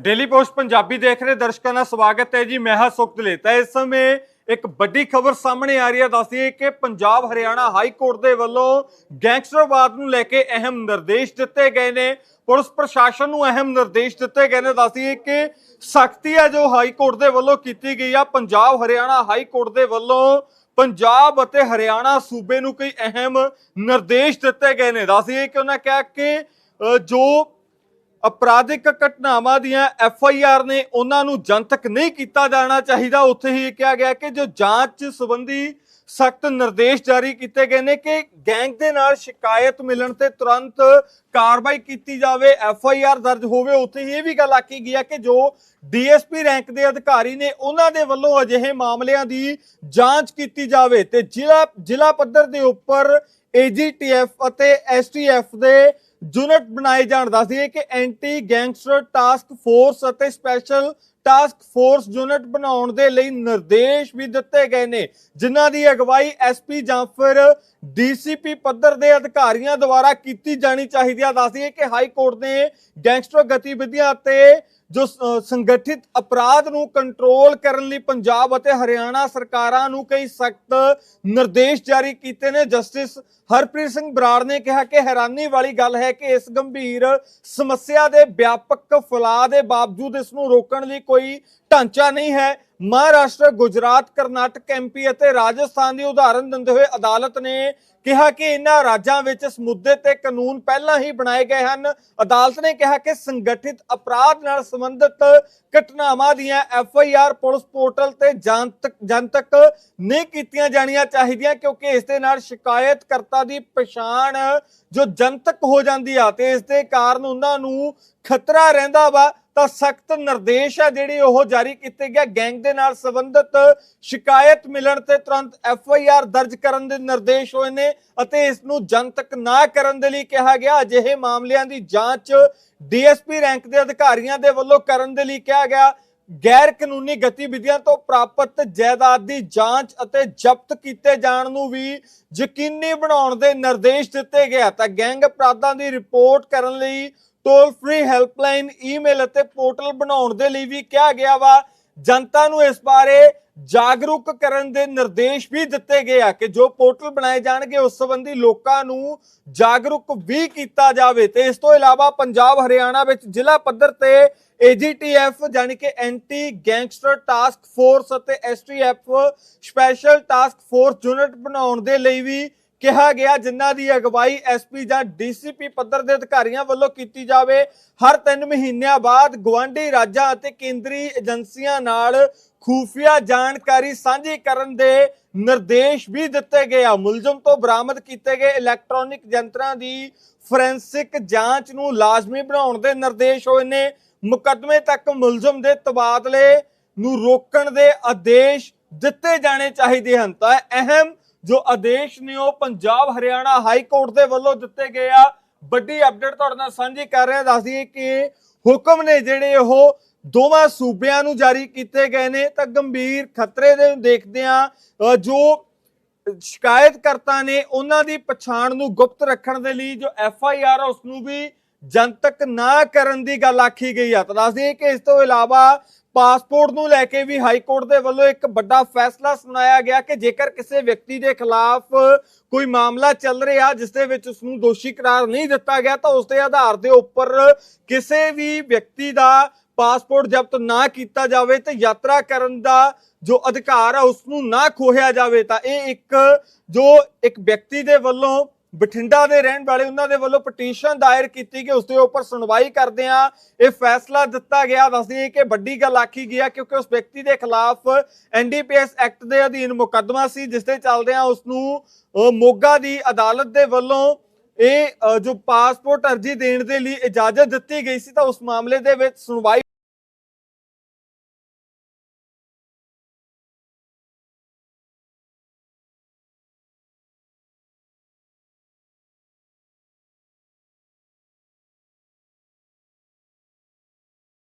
Daily post Punjabi ਦੇਖ ਰਹੇ ਦਰਸ਼ਕਾਂ ਦਾ ਸਵਾਗਤ ਹੈ ਜੀ, ਮੈਂ ਹਾਂ ਸੁਖਦਲੇ ਤਾਂ ਇਸ ਸਮੇਂ ਇੱਕ ਵੱਡੀ ਖਬਰ ਸਾਹਮਣੇ ਆ ਰਹੀ ਹੈ, ਦੱਸਦੀ ਹੈ ਕਿ ਪੰਜਾਬ ਹਰਿਆਣਾ ਹਾਈ ਕੋਰਟ ਦੇ ਵੱਲੋਂ ਗੈਂਗਸਟਰਵਾਦ ਨੂੰ ਲੈ ਕੇ ਅਹਿਮ ਨਿਰਦੇਸ਼ ਦਿੱਤੇ ਗਏ ਨੇ। ਪੁਲਿਸ ਪ੍ਰਸ਼ਾਸਨ ਨੂੰ ਅਹਿਮ ਨਿਰਦੇਸ਼ ਦਿੱਤੇ ਗਏ ਨੇ, ਦੱਸਦੀ ਹੈ ਕਿ ਸਖਤੀ ਹੈ ਜੋ ਹਾਈ ਕੋਰਟ ਦੇ ਵੱਲੋਂ ਕੀਤੀ ਗਈ ਆ। ਪੰਜਾਬ ਹਰਿਆਣਾ ਹਾਈ ਕੋਰਟ ਦੇ ਵੱਲੋਂ ਪੰਜਾਬ ਅਤੇ ਹਰਿਆਣਾ ਸੂਬੇ ਨੂੰ ਕਈ ਅਹਿਮ ਨਿਰਦੇਸ਼ ਦਿੱਤੇ ਗਏ ਨੇ। ਦੱਸਦੀ ਹੈ ਕਿ ਉਹਨਾਂ ਕਿਹਾ ਕਿ ਜੋ ਅਪਰਾਧਿਕ ਘਟਨਾਵਾਂ ਦੀਆਂ ਐਫ ਆਈ ਆਰ ਨੇ ਉਹਨਾਂ ਨੂੰ ਜਨਤਕ ਨਹੀਂ ਕੀਤਾ ਜਾਣਾ ਚਾਹੀਦਾ। ਉੱਥੇ ਹੀ ਕਿਹਾ ਗਿਆ ਕਿ ਜੋ ਜਾਂਚ ਸੰਬੰਧੀ ਸਖਤ ਨਿਰਦੇਸ਼ ਜਾਰੀ ਕੀਤੇ ਗਏ ਨੇ ਕਿ ਗੈਂਗ ਦੇ ਨਾਲ ਸ਼ਿਕਾਇਤ ਮਿਲਣ ਤੇ ਤੁਰੰਤ ਕਾਰਵਾਈ ਕੀਤੀ ਜਾਵੇ, ਐਫ ਆਈ ਆਰ ਦਰਜ ਹੋਵੇ। ਉੱਥੇ ਹੀ ਇਹ ਵੀ ਗੱਲ ਆਖੀ ਗਈ ਹੈ ਕਿ ਜੋ ਡੀਐਸਪੀ ਰੈਂਕ ਦੇ ਅਧਿਕਾਰੀ ਨੇ, ਉਹਨਾਂ ਦੇ ਵੱਲੋਂ ਅਜਿਹੇ ਮਾਮਲਿਆਂ ਦੀ ਜਾਂਚ ਕੀਤੀ ਜਾਵੇ ਤੇ ਜ਼ਿਲ੍ਹਾ ਜ਼ਿਲ੍ਹਾ ਪੱਧਰ ਦੇ ਉੱਪਰ ਏਜੀਟੀਐਫ ਅਤੇ ਐਸਟੀਐਫ ਦੇ ਯੂਨਿਟ ਬਣਾਏ ਜਾਣ ਦੱਸਦੀ ਹੈ ਕਿ ਐਂਟੀ ਗੈਂਗਸਟਰ ਟਾਸਕ ਫੋਰਸ ਅਤੇ ਸਪੈਸ਼ਲ ਟਾਸਕ ਫੋਰਸ ਯੂਨਿਟ ਬਣਾਉਣ ਦੇ ਲਈ ਨਿਰਦੇਸ਼ ਵੀ ਦਿੱਤੇ ਗਏ ਨੇ, ਜਿਨ੍ਹਾਂ ਦੀ ਅਗਵਾਈ ਐਸਪੀ ਜਾਂ ਫਿਰ ਡੀਸੀਪੀ ਪੱਧਰ ਦੇ ਅਧਿਕਾਰੀਆਂ ਦੁਆਰਾ ਕੀਤੀ ਜਾਣੀ ਚਾਹੀਦੀ ਹੈ। ਦੱਸਦੀ ਹੈ ਕਿ ਹਾਈ ਕੋਰਟ ਨੇ ਗੈਂਗਸਟਰ ਗਤੀਵਿਧੀਆਂ ਅਤੇ ਜੋ ਸੰਗਠਿਤ ਅਪਰਾਧ ਨੂੰ ਕੰਟਰੋਲ ਕਰਨ ਲਈ ਪੰਜਾਬ ਅਤੇ ਹਰਿਆਣਾ ਸਰਕਾਰਾਂ ਨੂੰ ਕਈ ਸਖਤ ਨਿਰਦੇਸ਼ ਜਾਰੀ ਕੀਤੇ ਨੇ। ਜਸਟਿਸ ਹਰਪ੍ਰੀਤ ਸਿੰਘ ਬਰਾੜ ਨੇ ਕਿਹਾ ਕਿ ਹੈਰਾਨੀ ਵਾਲੀ ਗੱਲ ਹੈ ਕਿ ਇਸ ਗੰਭੀਰ ਸਮੱਸਿਆ ਦੇ ਵਿਆਪਕ ਫੈਲਾਅ ਦੇ ਬਾਵਜੂਦ ਇਸ ਨੂੰ ਰੋਕਣ ਲਈ ਕੋਈ ਢਾਂਚਾ ਨਹੀਂ ਹੈ। ਮਹਾਰਾਸ਼ਟਰ, ਗੁਜਰਾਤ, ਕਰਨਾਟਕ ਐਮਪੀ ਅਤੇ ਰਾਜਸਥਾਨ ਦੀ ਉਦਾਹਰਨ ਦਿੰਦੇ ਹੋਏ ਅਦਾਲਤ ਨੇ ਕਿਹਾ ਕਿ ਇਹਨਾਂ ਰਾਜਾਂ ਵਿੱਚ ਇਸ ਮੁੱਦੇ ਤੇ ਕਾਨੂੰਨ ਪਹਿਲਾਂ ਹੀ ਬਣਾਏ ਗਏ ਹਨ। ਅਦਾਲਤ ਨੇ ਕਿਹਾ ਕਿ ਸੰਗਠਿਤ ਅਪਰਾਧ ਨਾਲ ਸੰਬੰਧਿਤ ਘਟਨਾਵਾਂ ਦੀਆਂ F I R police portal ਤੇ ਜਨਤਕ ਜਨਤਕ ਨਹੀਂ ਕੀਤੀਆਂ ਜਾਣੀਆਂ ਚਾਹੀਦੀਆਂ ਕਿਉਂਕਿ ਇਸ ਦੇ ਨਾਲ ਸ਼ਿਕਾਇਤਕਰਤਾ ਦੀ ਪਛਾਣ ਜੋ ਜਨਤਕ ਹੋ ਜਾਂਦੀ ਆ ਤੇ ਇਸ ਦੇ ਕਾਰਨ ਉਹਨਾਂ ਨੂੰ ਖਤਰਾ ਰਹਿੰਦਾ ਵਾ। ਤਾਂ ਸਖਤ ਨਿਰਦੇਸ਼ ਹੈ ਜਿਹੜੇ ਉਹ ਜਾਰੀ ਕੀਤੇ ਗਿਆ ਗੈਂਗ ਦੇ ਨਾਲ ਸੰਬੰਧਿਤ ਸ਼ਿਕਾਇਤ ਮਿਲਣ ਤੇ ਤੁਰੰਤ ਐਫ ਆਈ ਆਰ ਦਰਜ ਕਰਨ ਦੇ ਨਿਰਦੇਸ਼ ਹੋਏ ਨੇ ਅਤੇ ਇਸ ਨੂੰ ਜਨਤਕ ਨਾ ਕਰਨ ਦੇ ਲਈ ਕਿਹਾ ਗਿਆ। ਅਜਿਹੇ ਮਾਮਲਿਆਂ ਦੀ ਜਾਂਚ ਡੀਐਸਪੀ ਰੈਂਕ ਦੇ ਅਧਿਕਾਰੀਆਂ ਦੇ ਵੱਲੋਂ ਕਰਨ ਦੇ ਲਈ ਕਿਹਾ ਗਿਆ। ਗੈਰ ਕਾਨੂੰਨੀ ਗਤੀਵਿਧੀਆਂ ਤੋਂ ਪ੍ਰਾਪਤ ਜਾਇਦਾਦ ਦੀ ਜਾਂਚ ਅਤੇ ਜ਼ਬਤ ਕੀਤੇ ਜਾਣ ਨੂੰ ਵੀ ਯਕੀਨੀ ਬਣਾਉਣ ਦੇ ਨਿਰਦੇਸ਼ ਦਿੱਤੇ ਗਏ ਤਾਂ ਗੈਂਗ ਅਪਰਾਧਾਂ ਦੀ ਰਿਪੋਰਟ ਕਰਨ ਲਈ ਟੋਲ ਫ੍ਰੀ ਹੈਲਪਲਾਈਨ ਈਮੇਲ ਅਤੇ ਪੋਰਟਲ ਬਣਾਉਣ ਦੇ ਲਈ ਵੀ ਕਿਹਾ ਗਿਆ ਵਾ। ਜਨਤਾ ਨੂੰ ਇਸ ਬਾਰੇ ਜਾਗਰੂਕ ਕਰਨ ਦੇ ਨਿਰਦੇਸ਼ ਵੀ ਦਿੱਤੇ ਗਏ ਆ ਕਿ ਜੋ ਪੋਰਟਲ ਬਣਾਏ ਜਾਣਗੇ, ਉਸ ਸੰਬੰਧੀ ਲੋਕਾਂ ਨੂੰ ਜਾਗਰੂਕ ਵੀ ਕੀਤਾ ਜਾਵੇ। ਤੇ ਇਸ ਤੋਂ ਇਲਾਵਾ ਪੰਜਾਬ, ਹਰਿਆਣਾ ਵਿੱਚ ਜ਼ਿਲ੍ਹਾ ਪੱਧਰ ਤੇ ਏਜੀਟੀਐਫ ਯਾਨੀ ਕਿ ਐਂਟੀ ਗੈਂਗਸਟਰ ਟਾਸਕ ਫੋਰਸ ਅਤੇ STF special task force unit ਬਣਾਉਣ ਦੇ ਲਈ ਵੀ ਕਿਹਾ ਗਿਆ ਜਿਨ੍ਹਾਂ ਦੀ ਅਗਵਾਈ ਐਸਪੀ ਜਾਂ ਡੀਸੀਪੀ ਪੱਧਰ ਦੇ ਅਧਿਕਾਰੀਆਂ ਵੱਲੋਂ ਕੀਤੀ ਜਾਵੇ। ਹਰ 3 ਮਹੀਨਿਆਂ ਬਾਅਦ ਗਵਾਂਢੀ ਰਾਜਾਂ ਅਤੇ ਕੇਂਦਰੀ ਏਜੰਸੀਆਂ ਨਾਲ ਖੂਫੀਆ ਜਾਣਕਾਰੀ ਸਾਂਝੀ ਕਰਨ ਦੇ ਨਿਰਦੇਸ਼ ਵੀ ਦਿੱਤੇ ਗਏ ਆ। ਮੁਲਜ਼ਮ ਤੋਂ ਬਰਾਮਦ ਕੀਤੇ ਗਏ ਇਲੈਕਟ੍ਰੋਨਿਕ ਯੰਤਰਾਂ ਦੀ ਫੋਰੈਂਸਿਕ ਜਾਂਚ ਨੂੰ ਲਾਜ਼ਮੀ ਬਣਾਉਣ ਦੇ ਨਿਰਦੇਸ਼ ਹੋਏ ਨੇ। ਮੁਕੱਦਮੇ ਤੱਕ ਮੁਲਜ਼ਮ ਦੇ ਤਬਾਦਲੇ ਨੂੰ ਰੋਕਣ ਦੇ ਆਦੇਸ਼ ਦਿੱਤੇ ਜਾਣੇ ਚਾਹੀਦੇ ਹਨ। ਤਾਂ ਅਹਿਮ ਜੋ ਆਦੇਸ਼ ਨੇ ਉਹ ਪੰਜਾਬ, ਹਰਿਆਣਾ ਹਾਈ ਕੋਰਟ ਦੇ ਵੱਲੋਂ ਦਿੱਤੇ ਗਏ ਆ। ਵੱਡੀ ਅਪਡੇਟ ਤੁਹਾਡੇ ਨਾਲ ਸਾਂਝੀ ਕਰ ਰਿਹਾ ਹਾਂ ਦੱਸ ਦਈਏ ਕਿ ਹੁਕਮ ਨੇ ਜਿਹੜੇ ਉਹ ਦੋਵਾਂ ਸੂਬਿਆਂ ਨੂੰ ਜਾਰੀ ਕੀਤੇ ਗਏ ਨੇ। ਤਾਂ ਗੰਭੀਰ ਖਤਰੇ ਦੇ ਦੇਖਦੇ ਆ ਜੋ ਸ਼ਿਕਾਇਤਕਰਤਾ ਨੇ ਉਹਨਾਂ ਦੀ ਪਛਾਣ ਨੂੰ ਗੁਪਤ ਰੱਖਣ ਦੇ ਲਈ ਜੋ ਐਫ ਆਈ ਆਰ ਉਸ ਨੂੰ ਵੀ ਜਨਤਕ ਨਾ ਕਰਨ ਦੀ ਗੱਲ ਆਖੀ ਗਈ ਆ। ਤਾਂ ਦੱਸ ਦਈਏ ਕਿ ਇਸ ਤੋਂ ਇਲਾਵਾ ਪਾਸਪੋਰਟ ਨੂੰ ਲੈ ਕੇ ਵੀ ਹਾਈ ਕੋਰਟ ਦੇ ਵੱਲੋਂ ਇੱਕ ਵੱਡਾ ਫੈਸਲਾ ਸੁਣਾਇਆ ਗਿਆ ਕਿ ਜੇਕਰ ਕਿਸੇ ਵਿਅਕਤੀ ਦੇ ਖਿਲਾਫ ਕੋਈ ਮਾਮਲਾ ਚੱਲ ਰਿਹਾ ਜਿਸ ਦੇ ਵਿੱਚ ਉਸ ਨੂੰ ਦੋਸ਼ੀ ਕਰਾਰ ਨਹੀਂ ਦਿੱਤਾ ਗਿਆ, ਤਾਂ ਉਸ ਦੇ ਆਧਾਰ ਦੇ ਉੱਪਰ ਕਿਸੇ ਵੀ ਵਿਅਕਤੀ ਦਾ ਪਾਸਪੋਰਟ ਜ਼ਬਤ ਨਾ ਕੀਤਾ ਜਾਵੇ ਤੇ ਯਾਤਰਾ ਕਰਨ ਦਾ ਜੋ ਅਧਿਕਾਰ ਆ ਉਸ ਨੂੰ ਨਾ ਖੋਹਿਆ ਜਾਵੇ। ਤਾਂ ਇਹ ਇੱਕ ਜੋ ਇੱਕ ਵਿਅਕਤੀ ਦੇ ਵੱਲੋਂ ਬਠਿੰਡਾ ਦੇ ਰਹਿਣ ਵਾਲੇ ਉਹਨਾਂ ਦੇ ਵੱਲੋਂ ਪਟੀਸ਼ਨ ਦਾਇਰ ਕੀਤੀ ਕਿ ਉਸ ਦੇ ਉੱਪਰ ਸੁਣਵਾਈ ਕਰਦੇ ਆ ਇਹ ਫੈਸਲਾ ਦਿੱਤਾ ਗਿਆ। ਦੱਸਦੀ ਕਿ ਵੱਡੀ ਗੱਲ ਆਖੀ ਗਿਆ ਕਿਉਂਕਿ ਉਸ ਵਿਅਕਤੀ ਦੇ ਖਿਲਾਫ ਐਨਡੀਪੀਐਸ ਐਕਟ ਦੇ ਅਧੀਨ ਮੁਕੱਦਮਾ ਸੀ, ਜਿਸ ਦੇ ਚੱਲਦੇ ਆ ਉਸ ਨੂੰ ਮੋਗਾ ਦੀ ਅਦਾਲਤ ਦੇ ਵੱਲੋਂ ਇਹ ਜੋ ਪਾਸਪੋਰਟ ਅਰਜੀ ਦੇਣ ਦੇ ਲਈ ਇਜਾਜ਼ਤ ਦਿੱਤੀ ਗਈ ਸੀ, ਤਾਂ ਉਸ ਮਾਮਲੇ ਦੇ ਵਿੱਚ ਸੁਣਵਾਈ